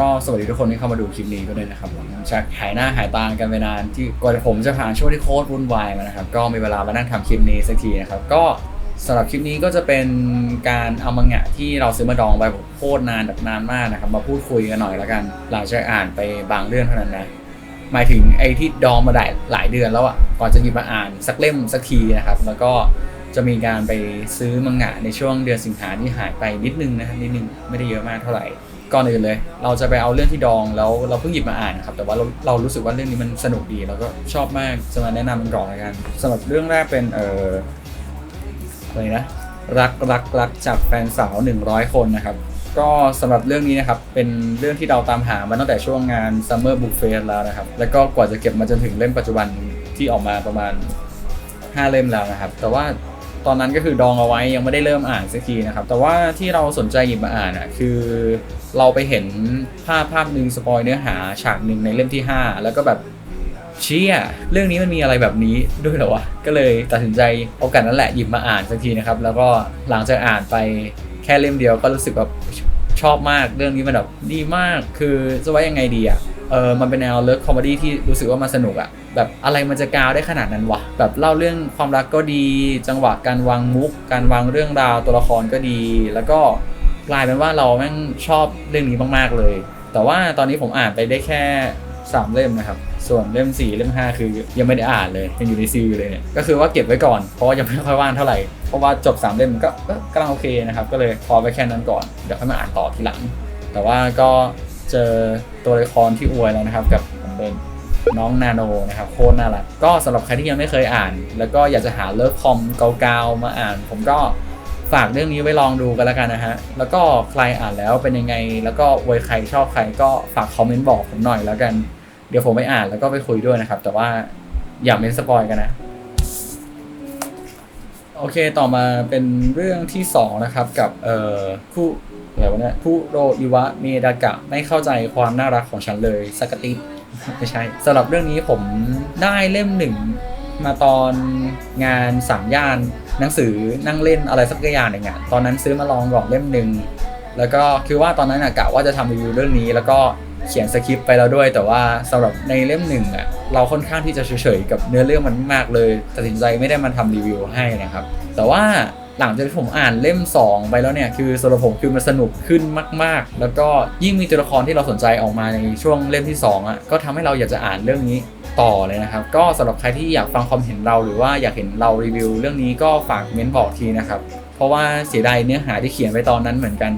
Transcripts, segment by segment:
ก็สวัสดีทุกคนที่เข้ามาดูคลิปนี้ก็ด้วยนะครับหลังจากหายหน้าหายตากันไปนานที่กว่าผมจะผ่านช่วงที่โคตรวุ่นวายมานะครับก็มีเวลามานั่งทำคลิปนี้สักทีนะครับก็สำหรับคลิปนี้ก็จะเป็นการเอามังงะที่เราซื้อมาดองไปผมโคตรนานแบบนานมากนะครับมาพูดคุยกันหน่อยแล้วกันหลังจากอ่านไปบางเรื่องเท่านั้นนะหมายถึงไอ้ที่ดองมาได้หลายเดือนแล้วอะก่อนจะหยิบมาอ่านสักเล่มสักทีนะครับแล้วก็จะมีการไปซื้อมังงะในช่วงเดือนสิงหาที่หายไปนิดนึงนะนิดนึงไม่ได้เยอะมากเท่าไหร่ ก่อนอื่นเลย เราจะไปเอาเรื่องที่ดองแล้วเราเพิ่งหยิบมาอ่านนะครับแต่ว่าเราเรารู้สึกว่าเรื่องนี้มันสนุกดีแล้วก็ชอบมากจะมาแนะนำมันก่อนละกันสำหรับเรื่องแรกเป็นเอออะไรนะรักรักรักจากแฟนสาว 100 คนนะครับ ก็สำหรับเรื่องนี้นะครับ เป็นเรื่องที่เราตามหามาตั้งแต่ช่วงงาน Summer Book Fair แล้วนะครับ แล้วก็กว่าจะเก็บมาจนถึงเล่มปัจจุบันที่ออกมาประมาณ 5 เล่มแล้วนะครับ แต่ว่า ตอนนั้นก็คือดองเอาไว้ยังไม่ได้เริ่มอ่านสักทีนะครับ แต่ว่าที่เราสนใจหยิบมาอ่านอะคือเราไปเห็นภาพภาพหนึ่งสปอยเนื้อหาฉากหนึ่งในเล่มที่ 5 แล้วก็แบบเชี่ยเรื่องนี้มันมีอะไรแบบนี้ด้วยเหรอวะ ก็เลยตัดสินใจโอกาสนั้นแหละหยิบมาอ่านสักทีนะครับ แล้วก็หลังจากอ่านไปแค่เล่มเดียวก็รู้สึกแบบชอบมากเรื่องนี้มันแบบดีมากคือจะว่ายังไงดีอะ เออมันเป็นแนวเลิฟคอมเมดี้ที่รู้สึกว่ามันสนุกอะแบบอะไรมันจะกาวได้ขนาดนั้นวะแบบเล่าเรื่องความรักก็ดี จังหวะการวางมุก การวางเรื่องราวตัวละครก็ดี แล้วก็กลายเป็นว่าเราแม่งชอบเรื่องนี้มากๆเลย แต่ว่าตอนนี้ผมอ่านไปได้แค่3เล่มนะครับ ส่วนเล่ม4เล่ม5คือยังไม่ได้อ่านเลยยังอยู่ในซีอยู่เลยเนี่ย ก็คือว่าเก็บไว้ก่อน เพราะว่ายังไม่ค่อยว่างเท่าไหร่ เพราะว่าจบ3เล่มก็ก็กำลังโอเคนะครับ ก็เลยพอไปแค่นั้นก่อน เดี๋ยวค่อยมาอ่านต่อทีหลัง แต่ว่าก็ เจอตัวละครที่อวยแล้วนะครับ กับผมเป็นน้องนาโนนะครับโคตรน่ารักก็สำหรับใครที่ยังไม่เคยอ่าน แล้วก็อยากจะหาเลิฟคอมเก่าๆมาอ่าน ผมก็ฝากเรื่องนี้ไว้ลองดูกันแล้วกันนะฮะ แล้วก็ใครอ่านแล้วเป็นยังไง แล้วก็อวยใครชอบใครก็ฝากคอมเมนต์บอกผมหน่อยแล้วกัน เดี๋ยวผมไปอ่านแล้วก็ไปคุยด้วยนะครับ แต่ว่าอย่าเม้นสปอยกันนะ โอเคต่อมาเป็นเรื่องที่2นะครับกับเอ่อคู่อะไรวะเนี่ยผู้โรอิวะเมดากะไม่เข้าใจความน่ารักของฉันเลยสกติไม่ใช่สำหรับเรื่องนี้ผมได้เล่มหนึ่งมาตอนงานสามย่านหนังสือนั่งเล่นอะไรสักอย่างหนึ่งอะตอนนั้นซื้อมาลองกล่องเล่มหนึ่งแล้วก็คือว่าตอนนั้นอะกะว่าจะทำรีวิวเรื่องนี้แล้วก็ เขียนสคริปต์ไปแล้วด้วย แต่ว่าสำหรับในเล่มหนึ่งอะเราค่อนข้างที่จะเฉยๆกับเนื้อเรื่องมันมากเลยตัดสินใจไม่ได้มาทำรีวิวให้นะครับ แต่ว่าหลังจากที่ผมอ่านเล่ม 2 ไปแล้วเนี่ย คือสำหรับผมคือมันสนุกขึ้นมาก ๆ แล้วก็ยิ่งมีตัวละครที่เราสนใจออกมาในช่วงเล่มที่ 2อะก็ทำให้เราอยากจะอ่านเรื่องนี้ต่อเลยนะครับ ก็สำหรับใครที่อยากฟังความเห็นเราหรือว่าอยากเห็นเรารีวิว เรื่องนี้ก็ฝากเม้นบอกทีนะครับเพราะว่าเสียดายเนื้อหาที่เขียนไว้ตอนนั้นเหมือนกัน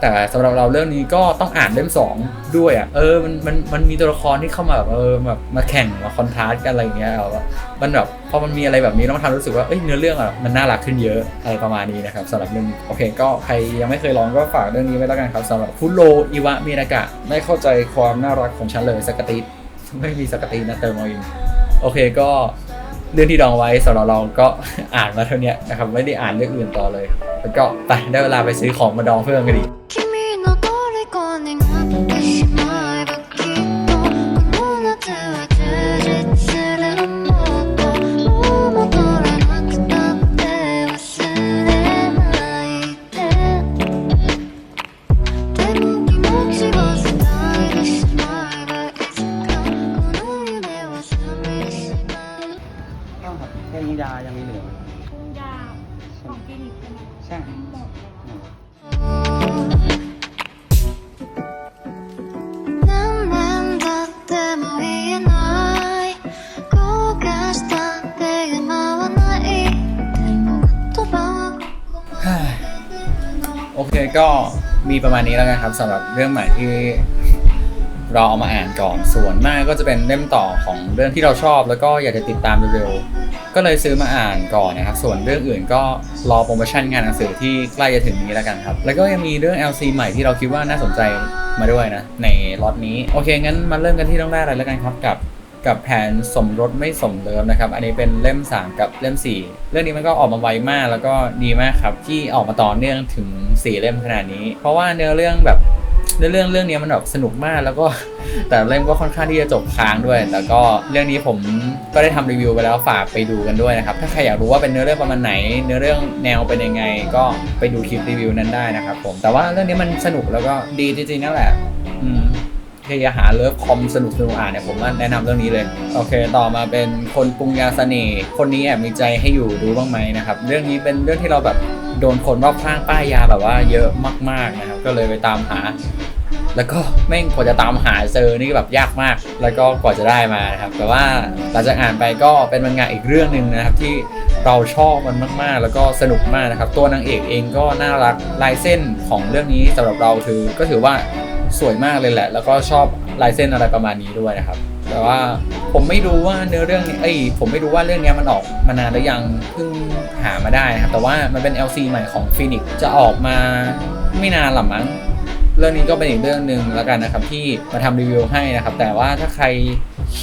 แต่สำหรับเราเรื่องนี้ก็ต้องอ่านเล่มสองด้วยอะเออมันมันมันมีตัวละครที่เข้ามาแบบเออแบบมาแข่งมาคอนทราสต์กันอะไรอย่างเงี้ยแบบมันแบบพอมันมีอะไรแบบนี้แล้วมันทำรู้สึกว่าเอ้ยเนื้อเรื่องอะมันน่ารักขึ้นเยอะอะไรประมาณนี้นะครับสำหรับเรื่องนี้โอเค ก็ใครยังไม่เคยลองก็ฝากเรื่องนี้ไว้แล้วกันครับสำหรับคุโรอิวะมินากะไม่เข้าใจความน่ารักของฉันเลยสกติไม่มีสกตินะเติมเอาเองโอเคก็ เรื่องที่ดองไว้สำหรับเราก็อ่านมาเท่านี้นะครับไม่ได้อ่านเรื่องอื่นต่อเลย แล้วก็ไปได้เวลาไปซื้อของมาดองเพิ่มกันดี ยายังมีเหลือของคลินิกใช่โอเคก็มีประมาณนี้แล้วนะครับสำหรับเรื่องใหม่ที่ เราเอามาอ่านก่อนส่วนมากก็จะเป็นเล่มต่อของเรื่องที่เราชอบ แล้วก็อยากจะติดตามเร็วๆก็เลยซื้อมาอ่านก่อนนะครับ ส่วนเรื่องอื่นก็รอโปรโมชั่นงานหนังสือที่ใกล้จะถึงนี้แล้วกันครับ แล้วก็ยังมีเรื่อง LC ใหม่ที่เราคิดว่าน่าสนใจมาด้วยนะ ในล็อตนี้โอเคงั้นมาเริ่มกันที่เรื่องแรกเลยแล้วกันครับกับกับแผนสมรสไม่สมเดิมนะครับ อันนี้เป็นเล่ม 3 กับเล่ม 4 เรื่องนี้มันก็ออกมาไวมากแล้วก็ดีมากครับ ที่ออกมาต่อเนื่องถึง 4 เล่มขนาดนี้ เพราะว่าเนื้อเรื่องแบบ เรื่องเรื่องเรื่องนี้มันแบบสนุกมากแล้วก็ แต่เล่มก็ค่อนข้างที่จะจบค้างด้วย แล้วก็เรื่องนี้ผมก็ได้ทำรีวิวไปแล้วฝากไปดูกันด้วยนะครับ ถ้าใครอยากรู้ว่าเป็นเนื้อเรื่องประมาณไหน เนื้อเรื่องแนวเป็นยังไง ก็ไปดูคลิปรีวิวนั้นได้นะครับผมแต่ว่าเรื่องนี้มันสนุกแล้วก็ดีจริงๆนั่นแหละ ถ้ายากหาเลิฟคอมสนุกสนุกอ่านเนี่ยผมว่าแนะนำเรื่องนี้เลย โอเค ต่อมาเป็นคนปรุงยาเสน่ห์คนนี้แอบมีใจให้อยู่ดูบ้างไหมนะครับ เรื่องนี้เป็นเรื่องที่เราแบบโดนคนรอบข้างป้ายยาแบบว่าเยอะมากๆนะครับก็เลยไปตามหา แล้วก็แม่งกว่าจะตามหาเจอนี่แบบยากมาก แล้วก็กว่าจะได้มานะครับ แต่ว่าหลังจากอ่านไปก็เป็นมังงะอีกเรื่องหนึ่งนะครับที่เราชอบมันมากๆ แล้วก็สนุกมากนะครับ ตัวนางเอกเองก็น่ารักลายเส้นของเรื่องนี้สำหรับเราถือก็ถือว่า สวยมากเลยแหละ แล้วก็ชอบลายเส้นอะไรประมาณนี้ด้วยนะครับ แต่ว่าผมไม่รู้ว่าเนื้อเรื่องนี้เอ้ยผมไม่รู้ว่าเรื่องนี้มันออกมานานหรือยังเพิ่งหามาได้นะครับ แต่ว่ามันเป็น LC ใหม่ของฟีนิกจะออกมาไม่นานหรอมั้งเรื่องนี้ก็เป็นอีกเรื่องหนึ่งแล้วกันนะครับที่มาทำรีวิวให้นะครับ แต่ว่าถ้าใคร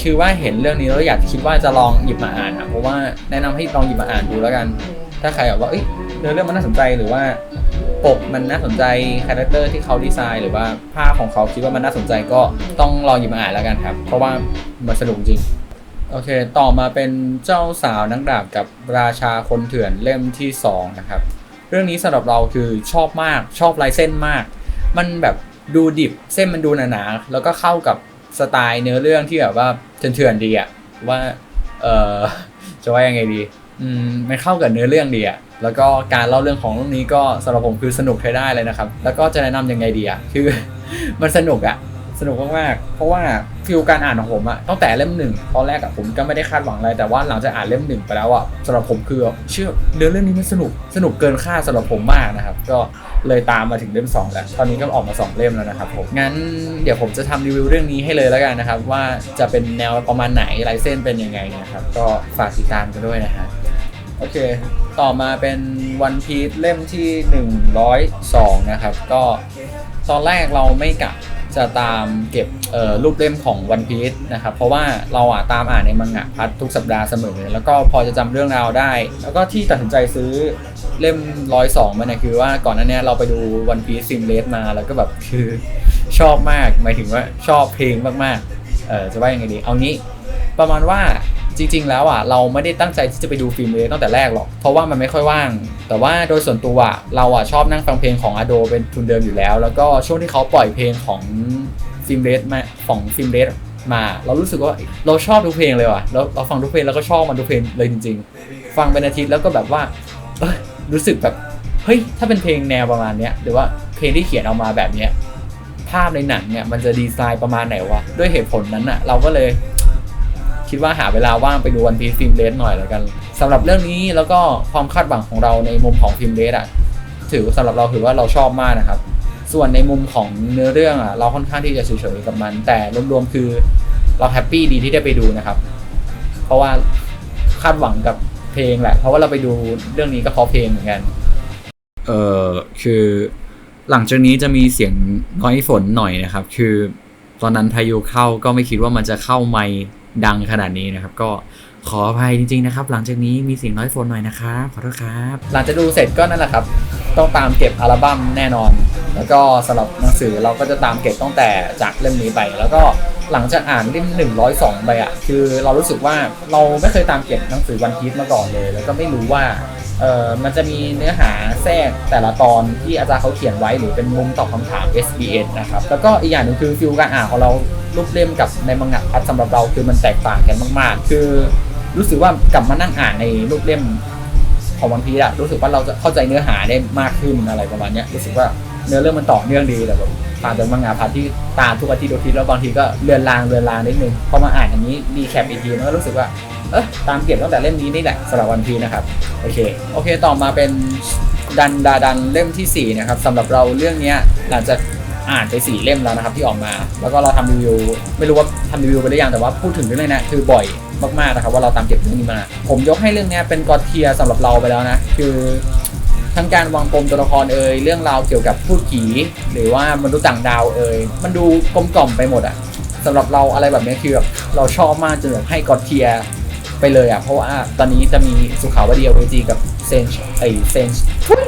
คือว่าเห็นเรื่องนี้แล้วอยากคิดว่าจะลองหยิบมาอ่านอะเพราะว่าแนะนำให้ลองหยิบมาอ่านดูแล้วกัน ถ้าใครแบบว่าเอ้ยเนื้อเรื่องมันน่าสนใจหรือว่า ปกมันน่าสนใจคาแรคเตอร์ที่เขาดีไซน์หรือว่าภาพของเขาคิดว่ามันน่าสนใจก็ต้องลองหยิบมาอ่านแล้วกันครับ เพราะว่ามันสนุกจริงโอเค ต่อมาเป็นเจ้าสาวนักดาบกับราชาคนเถื่อนเล่มที่สองนะครับ เรื่องนี้สำหรับเราคือชอบมากชอบลายเส้นมาก มันแบบดูดิบเส้นมันดูหนาๆแล้วก็เข้ากับสไตล์เนื้อเรื่องที่แบบว่าเถื่อนๆดีอะว่าเออจะว่ายังไงดี อืมมันเข้ากับเนื้อเรื่องดีอะ แล้วก็การเล่าเรื่องของเรื่องนี้ก็สำหรับผมคือสนุกใช้ได้เลยนะครับ แล้วก็จะแนะนำยังไงดีอะคือ มันสนุกอะสนุกมากๆเพราะว่าฟิลการอ่านของผมอะตั้งแต่เล่มหนึ่งตอนแรกอะผมก็ไม่ได้คาดหวังอะไรแต่ว่าหลังจากอ่านเล่มหนึ่งไปแล้วอะสำหรับผมคือเชื่อเนื้อเรื่องนี้มันสนุกสนุกเกินคาดสำหรับผมมากนะครับ ก็เลยตามมาถึงเล่มสองแล้ว ตอนนี้ก็ออกมาสองเล่มแล้วนะครับผมงั้นเดี๋ยวผมจะทำรีวิวเรื่องนี้ให้เลยแล้วกันนะครับ ว่าจะเป็นแนวประมาณไหนลายเส้นเป็นยังไงนะครับ ก็ฝากติดตามกันด้วยนะฮะโอเค ต่อมาเป็นวันพี e เล่มที่ 102 นะครับ ก็ตอนแรกเราไม่กะจะตามเก็บรูปเล่มของวันพี e นะครับ เพราะว่าเราอะตามอ่านในมังงะพัดทุกสัปดาห์เสมอ แล้วก็พอจะจำเรื่องราวได้ แล้วก็ที่ตัดสินใจซื้อเล่ม102มาเนี่ยคือว่าก่อนหน้านี้เราไปดูวันพี e ซิมเลสมาแล้วก็แบบคือชอบมากหมายถึงว่าชอบเพลงมากๆเออจะว่ายังไงดี เอางี้ประมาณว่า จริง ๆ แล้วอะเราไม่ได้ตั้งใจที่จะไปดูฟิล์มเลยตั้งแต่แรกหรอก เพราะว่ามันไม่ค่อยว่าง แต่ว่าโดยส่วนตัวอะเราอะชอบนั่งฟังเพลงของอโดเป็นทุนเดิมอยู่แล้ว แล้วก็ช่วงที่เขาปล่อยเพลงของฟิล์มเรสมาของฟิล์มเรสมา เรารู้สึกว่าเราชอบทุกเพลงเลยว่ะแล้วเราฟังทุกเพลงแล้วก็ชอบมันทุกเพลงเลยจริง ๆ ฟังเป็นอาทิตย์แล้วก็แบบว่ารู้สึกแบบเฮ้ยถ้าเป็นเพลงแนวประมาณเนี้ยหรือว่าเพลงที่เขียนออกมาแบบเนี้ยภาพในหนังเนี่ยมันจะดีไซน์ประมาณไหนวะด้วยเหตุผลนั้นอะเราก็เลย คิดว่าหาเวลาว่างไปดูวันพีฟิล์มเรสหน่อยแล้วกันสำหรับเรื่องนี้แล้วก็ความคาดหวังของเราในมุมของฟิล์มเรสอะถือสำหรับเราถือว่าเราชอบมากนะครับ ส่วนในมุมของเนื้อเรื่องอะเราค่อนข้างที่จะเฉยๆกับมัน แต่รวมๆคือเราแฮปปี้ดีที่ได้ไปดูนะครับ เพราะว่าคาดหวังกับเพลงแหละ เพราะว่าเราไปดูเรื่องนี้ก็เพราะเพลงเหมือนกัน เออคือหลังจากนี้จะมีเสียงน้อยฝนหน่อยนะครับ คือ ตอนนั้นพายุเข้าก็ไม่คิดว่ามันจะเข้าไม่ดังขนาดนี้นะครับ ก็ขออภัยจริงๆนะครับ หลังจากนี้มีเสียงน้อยโฟนหน่อยนะครับขอโทษครับ หลังจากดูเสร็จก็นั่นแหละครับ ต้องตามเก็บอัลบั้มแน่นอน แล้วก็สำหรับหนังสือเราก็จะตามเก็บตั้งแต่จากเล่มนี้ไป แล้วก็ หลังจากอ่านเล่ม102 ไปอะ คือเรารู้สึกว่าเราไม่เคยตามเก็บหนังสือวันพีชมาก่อนเลย แล้วก็ไม่รู้ว่าเออมันจะมีเนื้อหาแทรกแต่ละตอนที่อาจารย์เขาเขียนไว้หรือเป็นมุมตอบคำถาม SBS นะครับ แล้วก็อีกอย่างหนึ่งคือฟิลการอ่านของเรารูปเล่มกับในมังงะพัดสำหรับเราคือมันแตกต่างกันมาก ๆ คือรู้สึกว่ากลับมานั่งอ่านในรูปเล่มของวันพีอะรู้สึกว่าเราจะเข้าใจเนื้อหาได้มากขึ้นอะไรประมาณเนี้ยรู้สึกว่าเนื้อเรื่องมันต่อเนื่องดีแต่แบบ ผ่านจากมังงะพัดที่ตามทุกอาทิตย์ทุกอาทิตย์แล้วบางทีก็เลือนลางเลือนลางนิดนึงพอมาอ่านอย่างนี้ดีแคปอีกทีมันก็รู้สึกว่าเออตามเก็บตั้งแต่เล่มนี้นี่แหละสำหรับวันพีนะครับโอเคโอเค ต่อมาเป็นดันดาดันเล่มที่4นะครับสำหรับเราเรื่องนี้หลังจากอ่านไป4เล่มแล้วนะครับที่ออกมา แล้วก็เราทำรีวิวไม่รู้ว่าทำรีวิวไปหรือยังแต่ว่าพูดถึงเรื่องนี้นะคือบ่อยมากๆนะครับว่าเราตามเก็บเรื่องนี้มา ผมยกให้เรื่องนี้เป็นกอดเทียสำหรับเราไปแล้วนะ คือ ทั้งการวางปมตัวละครเอ่ยเรื่องราวเกี่ยวกับพูดผีหรือว่ามนุษย์ต่างดาวเอ่ยมันดูกลมกล่อมไปหมดอะสำหรับเราอะไรแบบนี้คือแบบเราชอบมากจนแบบให้กอดเทียไปเลยอะเพราะว่าตอนนี้จะมีสุขาวดีเวจีกับเซนไอเซนทุย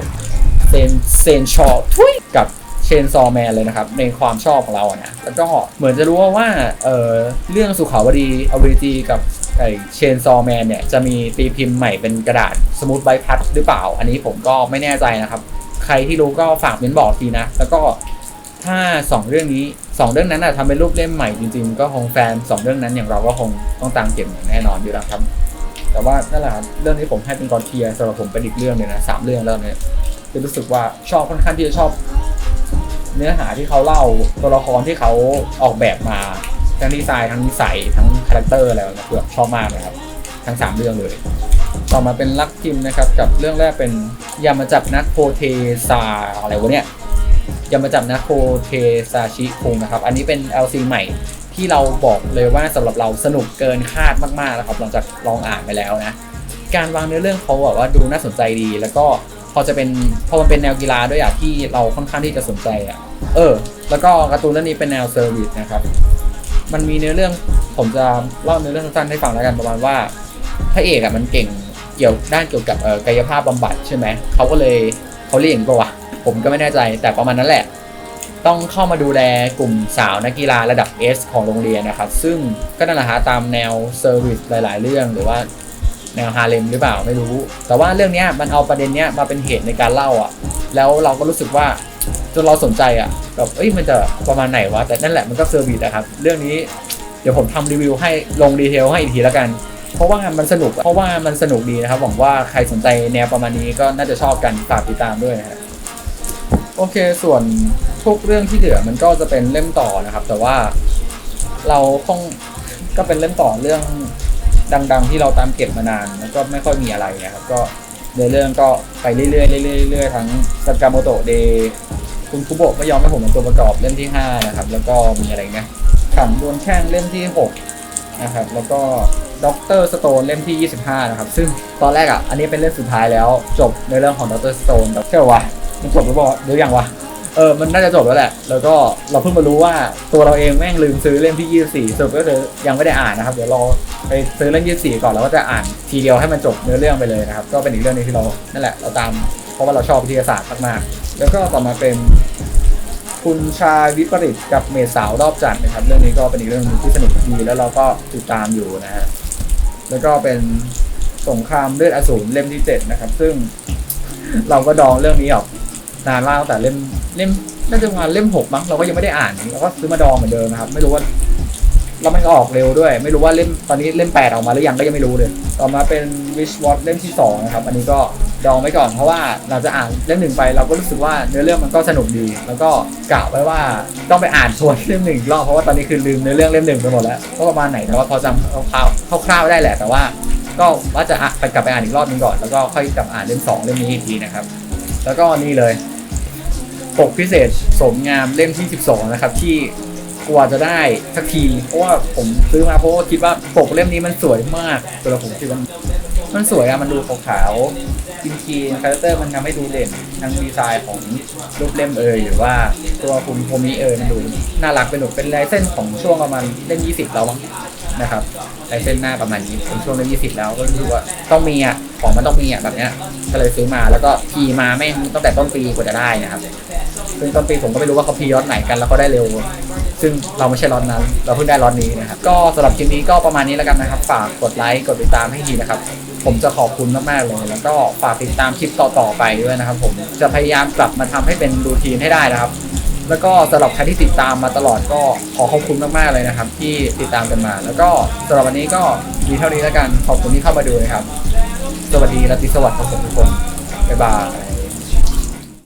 เซนเซนชอทุยกับเชนซอแมนเลยนะครับ ในความชอบของเราอะนะแล้วก็เหมือนจะรู้ว่าว่าเออเรื่องสุขาวดีอเวจีกับ ไอเชนซอแมนเนี่ยจะมีตีพิมพ์ใหม่เป็นกระดาษสมูทไบพัดหรือเปล่า อันนี้ผมก็ไม่แน่ใจนะครับ ใครที่รู้ก็ฝากเม้นบอกทีนะ แล้วก็ถ้า 2 เรื่องนี้ 2 เรื่องนั้นอะทำเป็นรูปเล่มใหม่จริงๆ ก็คงแฟน 2 เรื่องนั้นอย่างเราก็คงต้องตามเก็บอย่างแน่นอนอยู่แล้วครับ แต่ว่านั่นแหละเรื่องนี้ผมให้เป็นกอนเทียสำหรับผมเป็นอีกเรื่องเลยนะสามเรื่องแล้วเนี่ยจะรู้สึกว่าชอบค่อนข้างที่จะชอบ เนื้อหาที่เขาเล่าตัวละครที่เขาออกแบบมา ทั้งดีไซน์ทั้งนิสัยทั้งคาแรคเตอร์อะไรแบบนี้ชอบมากเลยครับทั้งสามเรื่องเลย ต่อมาเป็นลักพิมนะครับกับเรื่องแรกเป็นยามาจับนักโพเทซาอะไรวะเนี่ยยามาจับนักโพเทซาชิคุงนะครับ อันนี้เป็น LC ใหม่ที่เราบอกเลยว่าสำหรับเราสนุกเกินคาดมากๆนะครับหลังจากลองอ่านไปแล้วนะ การวางเนื้อเรื่องเขาแบบว่าดูน่าสนใจดี แล้วก็พอจะเป็นพอมันเป็นแนวกีฬาด้วยอะที่เราค่อนข้างที่จะสนใจอะเออ แล้วก็การ์ตูนเรื่องนี้เป็นแนวเซอร์วิสนะครับ มันมีเนื้อเรื่องผมจะเล่าเนื้อเรื่องสั้นให้ฟังแล้วกันประมาณว่าพระเอกอะมันเก่งเกี่ยวด้านเกี่ยวกับกายภาพบำบัดใช่ไหมเขาก็เลยเขาเรียกอย่างนี้ปะวะผมก็ไม่แน่ใจแต่ประมาณนั้นแหละ ต้องเข้ามาดูแลกลุ่มสาวนักกีฬาระดับ S ของโรงเรียนนะครับ ซึ่งก็นั่นแหละฮะตามแนวเซอร์วิสหลาย ๆ เรื่องหรือว่าแนวฮาเลมหรือเปล่าไม่รู้ แต่ว่าเรื่องนี้มันเอาประเด็นเนี้ยมาเป็นเหตุในการเล่าอะ แล้วเราก็รู้สึกว่า จนเราสนใจอะแบบเอ้ยมันจะประมาณไหนวะแต่นั่นแหละมันก็เซอร์วิสนะครับ เรื่องนี้เดี๋ยวผมทำรีวิวให้ลงดีเทลให้อีกทีแล้วกัน เพราะว่ามันสนุก เพราะว่ามันสนุกดีนะครับหวังว่าใครสนใจแนวประมาณนี้ก็น่าจะชอบกันฝากติดตามด้วยนะฮะโอเคส่วนทุกเรื่องที่เหลือมันก็จะเป็นเล่มต่อนะครับ แต่ว่าเราคงก็เป็นเล่มต่อเรื่องดัง ๆ ที่เราตามเก็บมานานแล้วก็ไม่ค่อยมีอะไรนะครับ ก็เนื้อเรื่องก็ไปเรื่อยๆเรื่อยๆเรื่อยๆทั้งสกาโมโตะเด คุณคุโบะไม่ยอมให้ผมเป็นตัวประกอบเล่มที่ 5 นะครับ แล้วก็มีอะไรนะขังดวลแช่งเล่มที่ 6 นะครับ แล้วก็ด็อกเตอร์สโตนเล่มที่ 25 นะครับ ซึ่งตอนแรกอะ อันนี้เป็นเล่มสุดท้ายแล้วจบในเรื่องของด็อกเตอร์สโตนใช่ปะวะมันจบหรือเปล่าหรือยังวะเออ มันน่าจะจบแล้วแหละ แล้วก็เราเพิ่งมารู้ว่าตัวเราเองแม่งลืมซื้อเล่มที่ 24สรุปก็คือยังไม่ได้อ่านนะครับ เดี๋ยวรอไปซื้อเล่ม 24 ก่อนแล้วก็จะอ่านทีเดียวให้มันจบเนื้อเรื่องไปเลยนะครับ ก็เป็นอีกเรื่องนึงที่เรา นั่นแหละ เราตาม เพราะว่าเราชอบวิทยาศาสตร์มากๆ แล้วก็ต่อมาเป็นคุณชายวิปริตกับเมษสาวรอบจันทร์นะครับ เรื่องนี้ก็เป็นอีกเรื่องนึงที่สนุกดีแล้วเราก็ติดตามอยู่นะฮะแล้วก็เป็นสงครามเลือดอสูรเล่มที่7นะครับ ซึ่งเราก็ดองเรื่องนี้ออกนานมากตั้งแต่เล่มเล่มน่าจะประมาณเล่มหกมั้งเราก็ยังไม่ได้อ่านเราก็ซื้อมาดองเหมือนเดิมนะครับ ไม่รู้ว่าแล้วมันก็ออกเร็วด้วย ไม่รู้ว่าเล่มตอนนี้เล่มแปดออกมาหรือยังก็ยังไม่รู้เลย ต่อมาเป็น Wish Watch เล่มที่สองนะครับ อันนี้ก็ ดองไว้ก่อนเพราะว่าเราจะอ่านเล่มหนึ่งไปเราก็รู้สึกว่าเนื้อเรื่องมันก็สนุกดี แล้วก็กะไว้ว่าต้องไปอ่านทวนเล่มหนึ่งรอบเพราะว่าตอนนี้คือลืมเนื้อเรื่องเล่มหนึ่งไปหมดแล้วก็ประมาณไหนแต่ว่าพอจำคร่าวๆคร่าวๆได้แหละแต่ว่า ก็ว่าจะอะไปกลับไปอ่านอีกรอบนึงก่อนแล้วก็ค่อยกลับอ่านเล่มสองเล่มนี้อีกทีนะครับ แล้วก็นี่เลยปกพิเศษสมงามเล่มที่ 12 นะครับ ที่กว่าจะได้สักที เพราะว่าผมซื้อมาเพราะว่าคิดว่าปกเล่มนี้มันสวยมากตัวเราผมคิดว่า มันสวยอะมันดูขาวๆจริงๆคาแรคเตอร์มันทำให้ดูเด่นทั้งดีไซน์ของรูปเล่มเอยหรือว่าตัวคุณโทมิเอยมันดูน่ารักเป็นหนุกเป็นลายเส้นของช่วงประมาณเล่ม20แล้วมั้งนะครับลายเส้นหน้าประมาณนี้เป็นช่วงเล่ม20แล้วก็รู้ว่าต้องมีอะของมันต้องมีอะแบบเนี้ยก็เลยซื้อมาแล้วก็พีมาแม่ตั้งแต่ต้นปีกว่าจะได้นะครับซึ่งต้นปีผมก็ไม่รู้ว่าเขาพียอดไหนกันแล้วเขาได้เร็ว ซึ่งเราไม่ใช่ล็อตนั้น เราเพิ่งได้ล็อตนี้นะครับ ก็สำหรับคลิปนี้ก็ประมาณนี้แล้วกันนะครับ ฝากกดไลค์ กดติดตามให้ทีนะครับ ผมจะขอบคุณมากๆเลย แล้วก็ฝากติดตามคลิปต่อๆไปด้วยนะครับ ผมจะพยายามกลับมาทำให้เป็นรูทีนให้ได้นะครับ แล้วก็สำหรับใครที่ติดตามมาตลอดก็ขอขอบคุณมากๆเลยนะครับ ที่ติดตามกันมา แล้วก็สำหรับวันนี้ก็มีเท่านี้แล้วกันขอบคุณที่เข้ามาดูนะครับ สวัสดีราตรีสวัสดิ์ครับผมทุกคนบ๊ายบาย